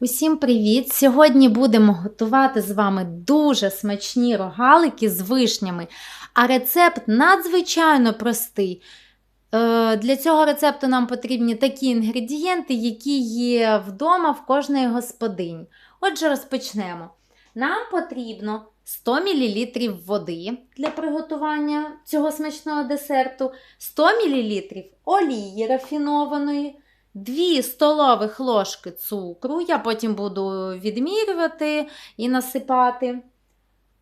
Усім привіт! Сьогодні будемо готувати з вами дуже смачні рогалики з вишнями, а рецепт надзвичайно простий. Е, Для цього рецепту нам потрібні такі інгредієнти, які є вдома в кожної господині. Отже, розпочнемо. Нам потрібно 100 мл води для приготування цього смачного десерту, 100 мл олії рафінованої. 2 столових ложки цукру, я потім буду відмірювати і насипати.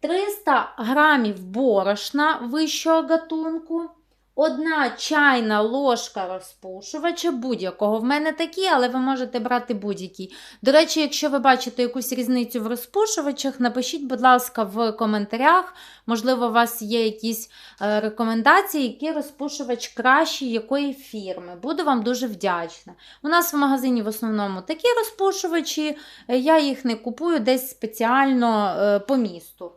300 грамів борошна вищого гатунку. Одна чайна ложка розпушувача, будь-якого. В мене такі, але ви можете брати будь-який. До речі, якщо ви бачите якусь різницю в розпушувачах, напишіть, будь ласка, в коментарях. Можливо, у вас є якісь е, рекомендації, який розпушувач кращий, якої фірми. Буду вам дуже вдячна. У нас в магазині в основному такі розпушувачі, е, я їх не купую десь спеціально е, по місту.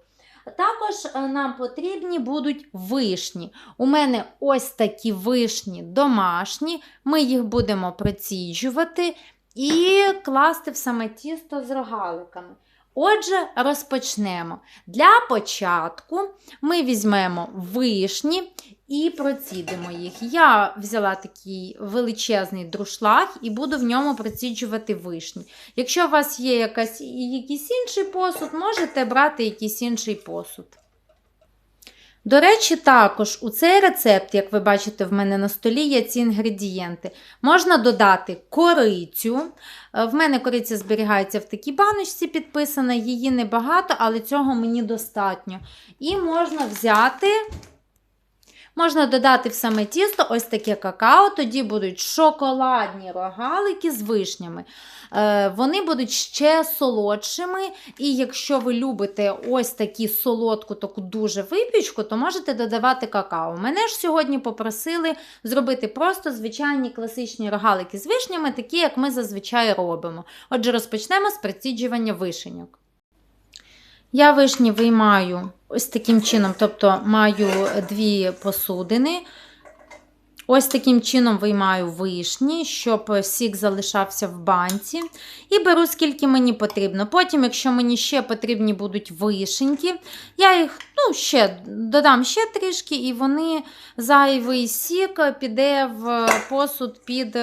Також е, нам потрібні будуть вишні. У мене ось такі вишні домашні, ми їх будемо проціджувати і класти в саме тісто з рогаликами. Отже, розпочнемо. Для початку ми візьмемо вишні і процідимо їх. Я взяла такий величезний друшлаг і буду в ньому проціджувати вишні. Якщо у вас є якась, якийсь інший посуд, можете брати якийсь інший посуд. До речі, також у цей рецепт, як ви бачите, в мене на столі є ці інгредієнти. Можна додати корицю. Е, в мене кориця зберігається в такій баночці, підписана, її небагато, але цього мені достатньо. І можна взяти. Можна додати в саме тісто ось таке какао, тоді будуть шоколадні рогалики з вишнями. Е, вони будуть ще солодшими. І якщо ви любите ось таку солодку, таку дуже випічку, то можете додавати какао. Мене ж сьогодні попросили зробити просто звичайні класичні рогалики з вишнями, такі, як ми зазвичай робимо. Отже, розпочнемо з приціджування вишеньок. Я вишні виймаю ось таким чином, тобто маю дві посудини. Ось таким чином виймаю вишні, щоб сік залишався в банці. І беру, скільки мені потрібно. Потім, якщо мені ще потрібні будуть вишеньки, я їх ну, ще додам ще трішки, і вони зайвий сік піде в посуд під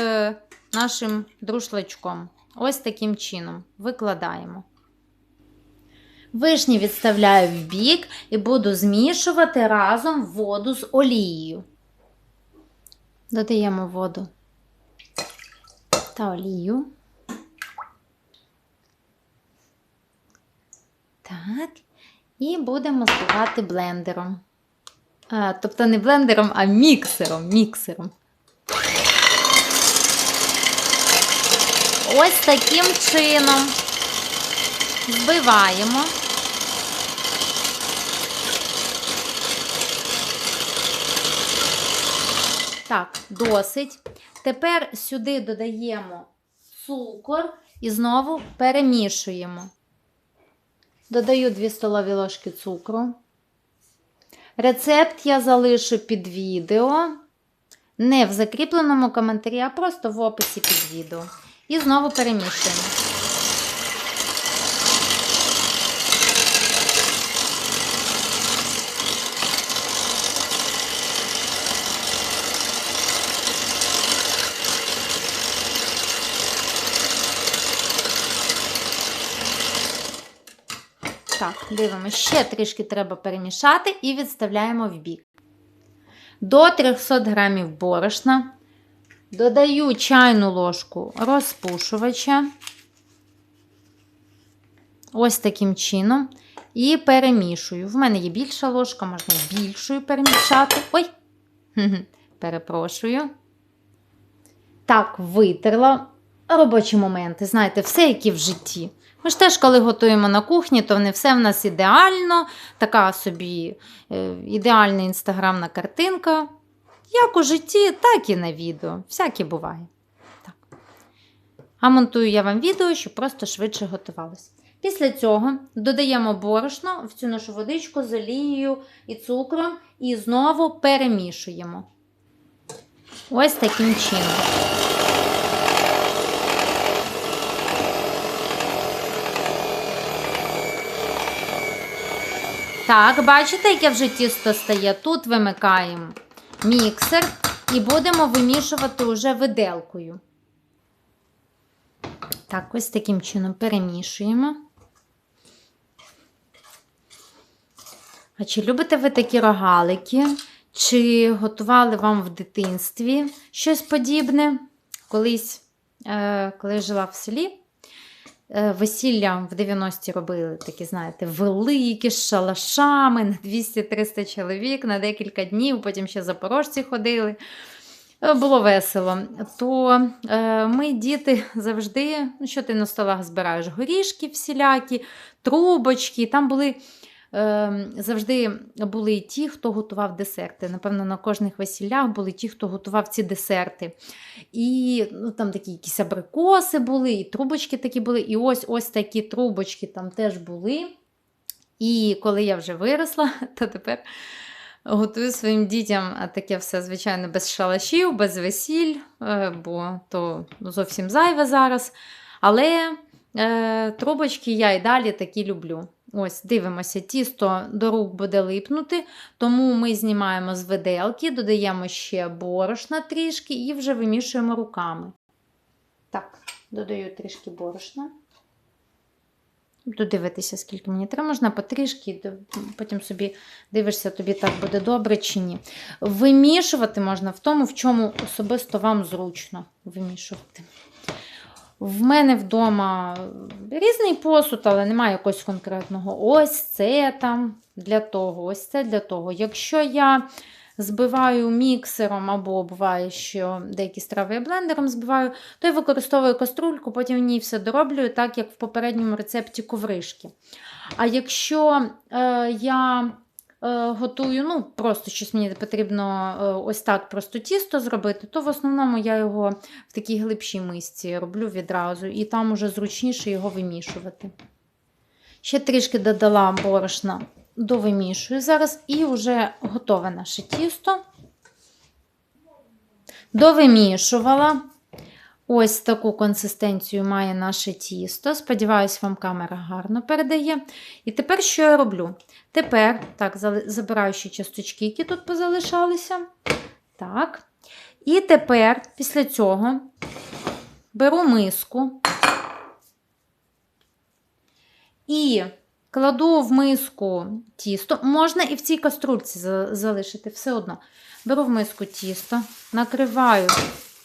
нашим друшлачком. Ось таким чином викладаємо. Вишні відставляю в бік і буду змішувати разом воду з олією. Додаємо воду та олію. Так. І будемо збивати блендером. А, Тобто не блендером, а міксером. міксером. Ось таким чином збиваємо. Так, досить. Тепер сюди додаємо цукор і знову перемішуємо. Додаю 2 столові ложки цукру. Рецепт я залишу під відео. Не в закріпленому коментарі, а просто в описі під відео. І знову перемішуємо. Так, дивимося, ще трішки треба перемішати і відставляємо в бік. До 300 грамів борошна додаю чайну ложку розпушувача. Ось таким чином. І перемішую. В мене є більша ложка, можна більшою перемішати. Ой! Перепрошую. Так, витерла робочі моменти. Знаєте, все, як і в житті. Ми ж теж, коли готуємо на кухні, то не все в нас ідеально, така собі е, ідеальна інстаграмна картинка. Як у житті, так і на відео. Всяке буває. Так. А монтую я вам відео, щоб просто швидше готувалося. Після цього додаємо борошно в цю нашу водичку з олією і цукром і знову перемішуємо. Ось таким чином. Так, бачите, яке вже тісто стає? Тут вимикаємо міксер і будемо вимішувати вже виделкою. Так, ось таким чином перемішуємо. А чи любите ви такі рогалики? Чи готували вам в дитинстві щось подібне? Колись, е, коли жила в селі, весілля в 90-ті робили такі, знаєте, великі з шалашами на 200-300 чоловік на декілька днів, потім ще запорожці ходили. Е, Було весело. То е, ми, діти, завжди, ну що ти на столах збираєш? Горішки всілякі, трубочки. Там були е, завжди були і ті, хто готував десерти. Напевно, на кожних весіллях були ті, хто готував ці десерти. І ну, там такі якісь абрикоси були, і трубочки такі були. І ось ось такі трубочки там теж були. І коли я вже виросла, то тепер готую своїм дітям таке все, звичайно, без шалашів, без весіль, е, бо то зовсім зайве зараз. Але е, трубочки я і далі такі люблю. Ось, дивимося, тісто до рук буде липнути, тому ми знімаємо з виделки, додаємо ще борошна трішки і вже вимішуємо руками. Так, додаю трішки борошна. Додивитися, скільки мені треба, можна потрішки, потім собі дивишся, тобі так буде добре чи ні. Вимішувати можна в тому, в чому особисто вам зручно вимішувати. В мене вдома різний посуд, але немає якогось конкретного. Ось це там для того, ось це для того. Якщо я збиваю міксером, або буває, що деякі страви блендером збиваю, то я використовую каструльку, потім в ній все дороблюю, так як в попередньому рецепті ковришки. А якщо е, я готую, ну, просто щось мені потрібно е, ось так просто тісто зробити, то в основному я його в такій глибшій мисці роблю відразу, і там уже зручніше його вимішувати. Ще трішки додала борошна, довимішую зараз, і вже готове наше тісто. Довимішувала. Ось таку консистенцію має наше тісто. Сподіваюсь, вам камера гарно передає. І тепер що я роблю? Тепер, так, забираю ще часточки, які тут позалишалися. Так. І тепер, після цього, беру миску і кладу в миску тісто. Можна і в цій каструльці залишити, все одно. Беру в миску тісто, накриваю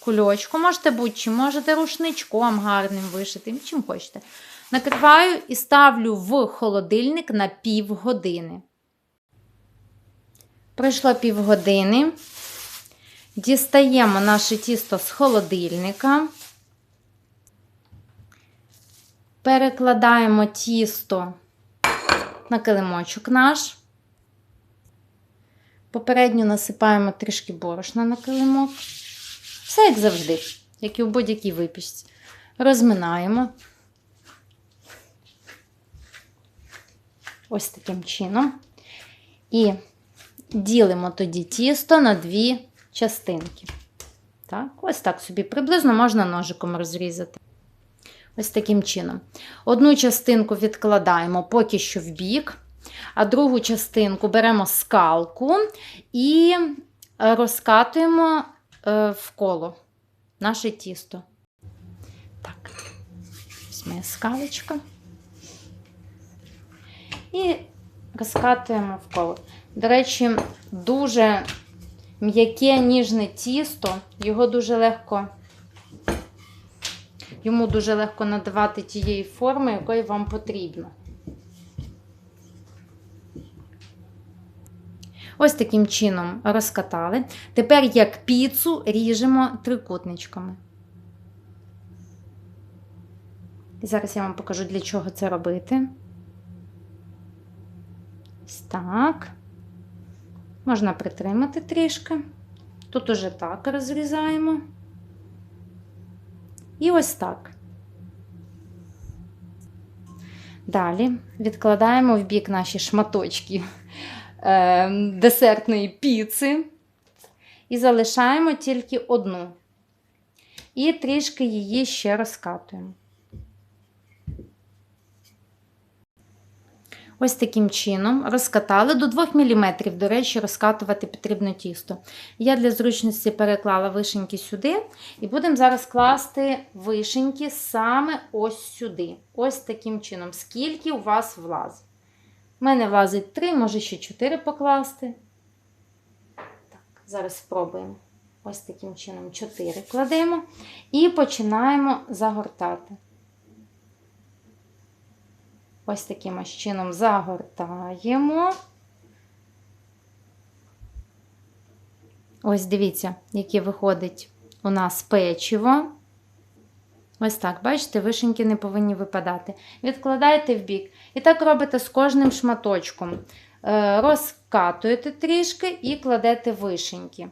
кульочку, можете будь-чим, можете рушничком гарним вишитим, чим хочете. Накриваю і ставлю в холодильник на півгодини. Пройшло півгодини. Дістаємо наше тісто з холодильника. Перекладаємо тісто на килимочок наш. Попередньо насипаємо трішки борошна на килимок. Все як завжди, як і в будь-якій випічці. Розминаємо. Ось таким чином. І ділимо тоді тісто на дві частинки. Так, ось так собі приблизно можна ножиком розрізати. Ось таким чином. Одну частинку відкладаємо поки що в бік, а другу частинку беремо скалку і розкатуємо в коло наше тісто. Так, ось моя скалочка. І розкатуємо в коло. До речі, дуже м'яке ніжне тісто, його дуже легко. Йому дуже легко надавати тієї форми, якої вам потрібно. Ось таким чином розкатали. Тепер, як піцу, ріжемо трикутничками. І зараз я вам покажу, для чого це робити. Ось так. Можна притримати трішки. Тут уже так розрізаємо. І ось так. Далі відкладаємо в бік наші шматочки е, десертної піци і залишаємо тільки одну. І трішки її ще розкатуємо. Ось таким чином розкатали до 2 мм, до речі, розкатувати потрібно тісто. Я для зручності переклала вишеньки сюди, і будемо зараз класти вишеньки саме ось сюди. Ось таким чином, скільки у вас влазить. У мене влазить 3, може ще 4 покласти. Так, зараз спробуємо. Ось таким чином 4 кладемо і починаємо загортати. Ось таким ось чином загортаємо. Ось дивіться, яке виходить у нас печиво. Ось так, бачите, вишеньки не повинні випадати. Відкладаєте в бік. І так робите з кожним шматочком. Е, Розкатуєте трішки і кладете вишеньки.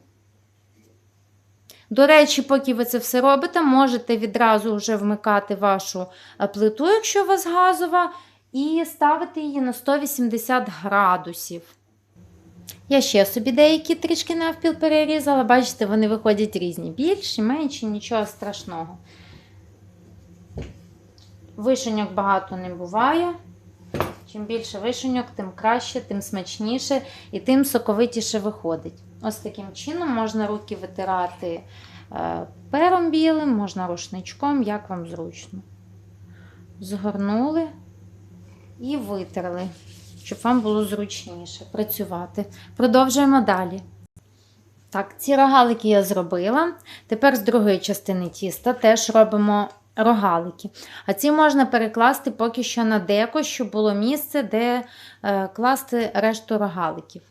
До речі, поки ви це все робите, можете відразу вже вмикати вашу е, плиту, якщо у вас газова, і ставити її на 180 градусів. Я ще собі деякі трішки навпіл перерізала, бачите, вони виходять різні. Більші, менші, нічого страшного. Вишеньок багато не буває. Чим більше вишеньок, тим краще, тим смачніше і тим соковитіше виходить. Ось таким чином можна руки витирати е, пером білим, можна рушничком, як вам зручно. Згорнули і витерли, щоб вам було зручніше працювати. Продовжуємо далі. Так, ці рогалики я зробила. Тепер з другої частини тіста теж робимо рогалики. А ці можна перекласти поки що на деко, щоб було місце, де е, класти решту рогаликів.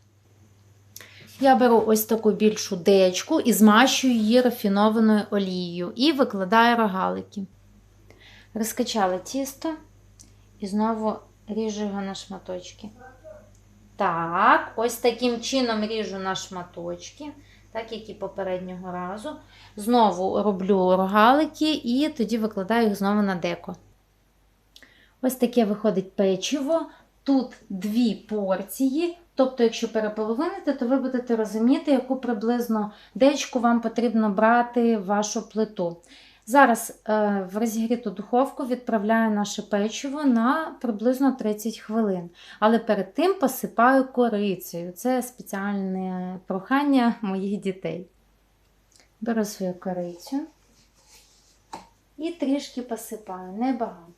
Я беру ось таку більшу дечку і змащую її рафінованою олією і викладаю рогалики. Розкачала тісто і знову ріжу його на шматочки. Так, ось таким чином ріжу на шматочки, так як і попереднього разу. Знову роблю рогалики і тоді викладаю їх знову на деко. Ось таке виходить печиво. Тут дві порції. Тобто, якщо переполовините, то ви будете розуміти, яку приблизно дечку вам потрібно брати в вашу плиту. Зараз е, в розігріту духовку відправляю наше печиво на приблизно 30 хвилин. Але перед тим посипаю корицею. Це спеціальне прохання моїх дітей. Беру свою корицю і трішки посипаю, небагато.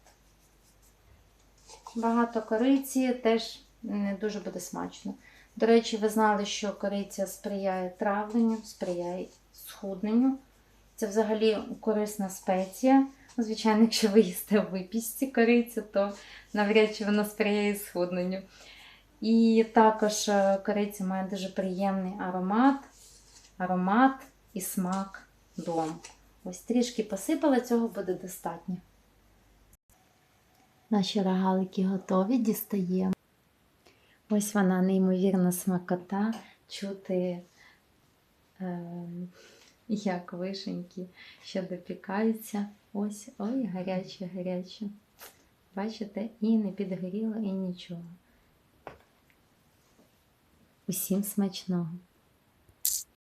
Багато кориці теж не дуже буде смачно. До речі, ви знали, що кориця сприяє травленню, сприяє схудненню. Це взагалі корисна спеція. Звичайно, якщо ви їсте в випічці корицю, то навряд чи вона сприяє схудненню. І також е, кориця має дуже приємний аромат, аромат і смак дому. Ось трішки посипала, цього буде достатньо. Наші рогалики готові, дістаємо. Ось вона неймовірна смакота, чути, е, як вишеньки ще допікаються. Ось, ой, гаряче, гаряче. Бачите, і не підгоріло, і нічого. Усім смачного!